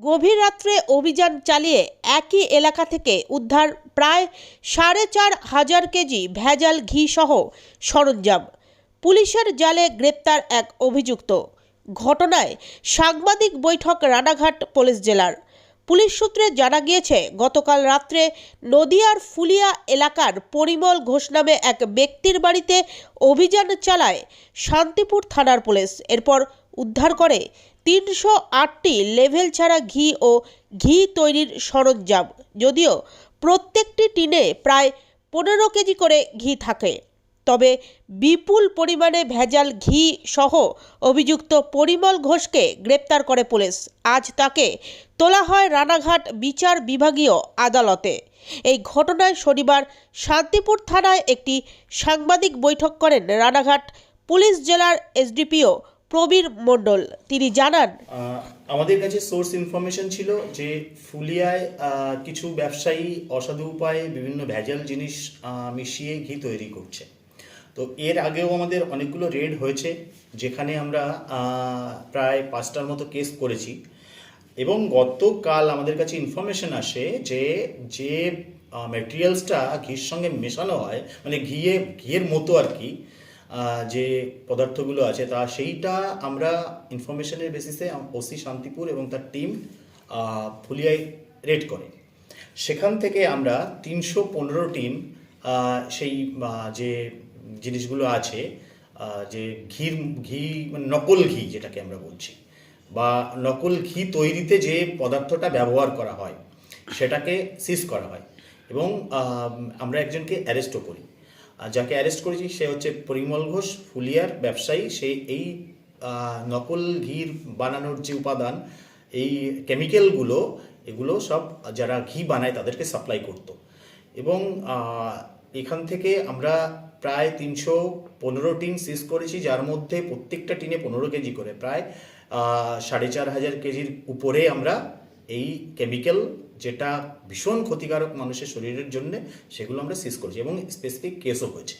গভীর রাত্রে অভিযান চালিয়ে একই এলাকা থেকে উদ্ধার প্রায় সাড়ে চার হাজার কেজি ভেজাল ঘি সহ সরঞ্জাম। পুলিশের জালে গ্রেপ্তার এক অভিযুক্ত। ঘটনায় সাংবাদিক বৈঠক রানাঘাট পুলিশ জেলার। পুলিশ সূত্রে জানা গিয়েছে, গতকাল রাত্রে নদিয়ার ফুলিয়া এলাকার পরিমল ঘোষ নামে এক ব্যক্তির বাড়িতে অভিযান চালায় শান্তিপুর থানার পুলিশ। এরপর উদ্ধার করে তিনশো আটটি লেভেল ছাড়া ঘি ও ঘি তৈরির সরঞ্জাম। যদিও প্রত্যেকটি টিনে প্রায় পনেরো কেজি করে ঘি থাকে। তবে বিপুল পরিমাণে ভেজাল ঘি সহ অভিযুক্ত পরিমল ঘোষকে গ্রেপ্তার করে পুলিশ। আজ তাকে তোলা হয় রানাঘাট বিচার বিভাগীয় আদালতে। এই ঘটনায় শনিবার শান্তিপুর থানায় একটি সাংবাদিক বৈঠক করেন রানাঘাট পুলিশ জেলার এসডিপিও প্রবীর মণ্ডল, তিনি জানান। আমাদের কাছে সোর্স ইনফরমেশন ছিল যে ফুলিয়ায় কিছু ব্যবসায়ী অসাধু উপায়ে বিভিন্ন ভেজাল জিনিস মিশিয়ে ঘি তৈরি করছে। তো এর আগেও আমাদের অনেকগুলো রেড হয়েছে, যেখানে আমরা প্রায় পাঁচটার মতো কেস করেছি। এবং গতকাল আমাদের কাছে ইনফরমেশন আসে যে যে ম্যাটেরিয়ালসটা ঘির সঙ্গে মেশানো হয় মানে ঘিয়ে, ঘিয়ের মতো আর কি যে পদার্থগুলো আছে, তা সেইটা আমরা ইনফরমেশনের বেসিসে ওসি শান্তিপুর এবং তার টিম ফুলিয়ায় রেড করে। সেখান থেকে আমরা তিনশো পনেরো টিম সেই যে জিনিসগুলো আছে যে ঘির, ঘি মানে নকল ঘি যেটাকে আমরা বলছি, বা নকল ঘি তৈরিতে যে পদার্থটা ব্যবহার করা হয়, সেটাকে সিজ করা হয় এবং আমরা একজনকে অ্যারেস্টও করি। যাকে অ্যারেস্ট করেছি সে হচ্ছে পরিমল ঘোষ, ফুলিয়ার ব্যবসায়ী। সে এই নকল ঘির বানানোর যে উপাদান, এই কেমিক্যালগুলো এগুলো সব যারা ঘি বানায় তাদেরকে সাপ্লাই করতো। এবং এখান থেকে আমরা প্রায় তিনশো পনেরো টিন সিজ করেছি, যার মধ্যে প্রত্যেকটা টিনে পনেরো কেজি করে। প্রায় সাড়ে চার হাজার কেজির উপরে আমরা এই কেমিক্যাল যেটা ভীষণ ক্ষতিকারক মানুষের শরীরের জন্য সেগুলো আমরা সিজ করেছি এবং স্পেসিফিক কেসও হয়েছে।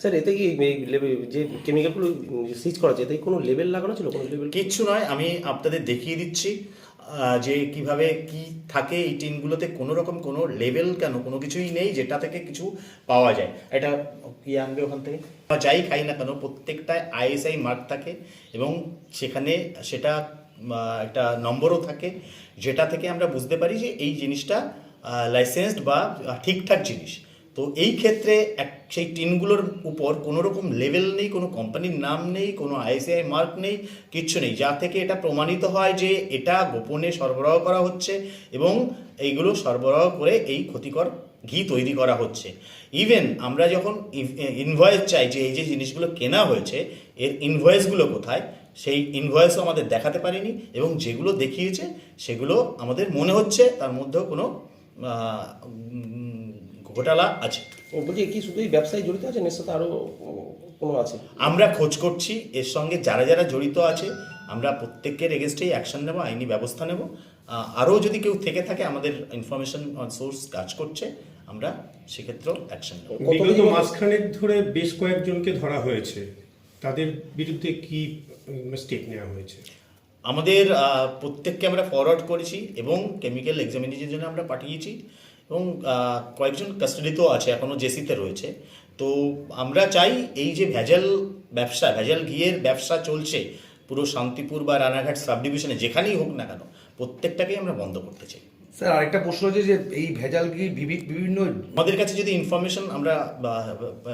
স্যার এতে কি যে কেমিক্যালগুলো সিজ করা আছে এতে কোনো লেবেল লাগানো ছিল? কোনো লেবেল কিচ্ছু নয় আমি আপনাদের দেখিয়ে দিচ্ছি যে কীভাবে কি থাকে এই টিনগুলোতে কোনো রকম কোনো লেভেল কেন কোনো কিছুই নেই যেটা থেকে কিছু পাওয়া যায়। এটা কি আনবে ওখান থেকে? যাই খাই না কেন প্রত্যেকটায় আইএসআই মার্ক থাকে এবং সেখানে সেটা একটা নম্বরও থাকে, যেটা থেকে আমরা বুঝতে পারি যে এই জিনিসটা লাইসেন্সড বা ঠিকঠাক জিনিস। তো এই ক্ষেত্রে এক, সেই টিনগুলোর উপর কোনো রকম লেভেল নেই, কোনো কোম্পানির নাম নেই, কোনো আইসিআই মার্ক নেই, কিচ্ছু নেই। যা থেকে এটা প্রমাণিত হয় যে এটা গোপনে সরবরাহ করা হচ্ছে এবং এইগুলো সরবরাহ করে এই ক্ষতিকর ঘি তৈরি করা হচ্ছে। ইভেন আমরা যখন ইনভয়েস চাই যে এই যে জিনিসগুলো কেনা হয়েছে, এর ইনভয়েসগুলো কোথায় সেই ইনভয়েসও আমাদের দেখাতে পারিনি এবং যেগুলো দেখিয়েছে সেগুলো আমাদের মনে হচ্ছে তার মধ্যেও কোনো ঘোটালা আছে। ও বলছি কি শুধু এই ব্যবসায়ী জড়িত আছে? এর সাথে আরও কোনো আছে? আমরা খোঁজ করছি এর সঙ্গে যারা যারা জড়িত আছে আমরা প্রত্যেকের এগেনস্টেই অ্যাকশন নেব আইনি ব্যবস্থা নেব। আরও যদি কেউ থেকে থাকে আমাদের ইনফরমেশন সোর্স কাজ করছে আমরা সেক্ষেত্রেও অ্যাকশন নেব। মাসখানেক ধরে বেশ কয়েকজনকে ধরা হয়েছে। তাদের বিরুদ্ধে কি স্টেপ নেওয়া হয়েছে? আমাদের প্রত্যেককে আমরা ফরওয়ার্ড করেছি এবং কেমিক্যাল এক্সামিনেশনের জন্য আমরা পাঠিয়েছি এবং কয়েকজন কাস্টাডিতেও আছে এখনও জেসিতে রয়েছে। তো আমরা চাই এই যে ভেজাল ব্যবসা, ভেজাল ঘিয়ের ব্যবসা চলছে, পুরো শান্তিপুর বা রানাঘাট সাব ডিভিশনে যেখানেই হোক না কেন, প্রত্যেকটাকেই আমরা বন্ধ করতে চাই। স্যার আরেকটা প্রশ্ন হচ্ছে যে এই ভেজাল কি বিভিন্ন আমাদের কাছে যদি ইনফরমেশন আমরা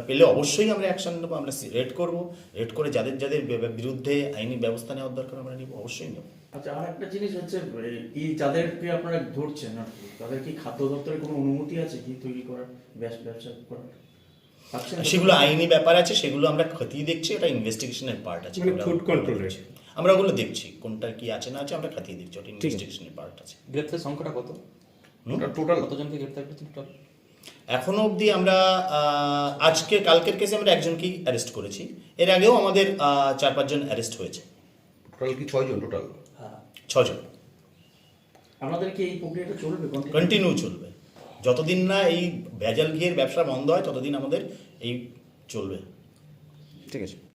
পেলে অবশ্যই আমরা অ্যাকশন নেব আমরা রেড করব রেড করে যাদের যাদের বিরুদ্ধে আইনি ব্যবস্থা নেওয়ার দরকার আমরা নিব অবশ্যই নেব আচ্ছা আর একটা জিনিস হচ্ছে এই যাদেরকে আপনারা ধরছেন আর তাদের কি খাদ্য দপ্তরের কোনো অনুমতি আছে কি তৈরি করার ব্যবসা ব্যবসা করার? সেগুলো আইনি ব্যাপার আছে সেগুলো আমরা খতিয়ে দেখছি এটা ইনভেস্টিগেশনের পার্ট আছে। আমরা food ওগুলো দেখছি। আমরা ওগুলো দেখছি কোনটার কি আছে না আছে আমরা খতিয়ে দেখছি ওটা ইনভেস্টিগেশনের পার্ট আছে। গ্রেপ্তার সংখ্যাটা কত? টোটাল কতজনকে গ্রেপ্তার করেছেন টোটাল এখনও অবধি আমরা আহ, আজকে কালকের কেসে আমরা একজনকেই অ্যারেস্ট করেছি। এর আগেও আমাদের চার পাঁচজন অ্যারেস্ট হয়েছে। টোটাল কি ছয়জন টোটাল হ্যাঁ। ছজন। আমাদের কি এই প্রক্রিয়াটা চলবে? কন্টিনিউ চলবে। যতদিন না এই ভেজাল ঘিয়ের ব্যবসা বন্ধ হয় ততদিন আমাদের এই চলবে। ঠিক আছে।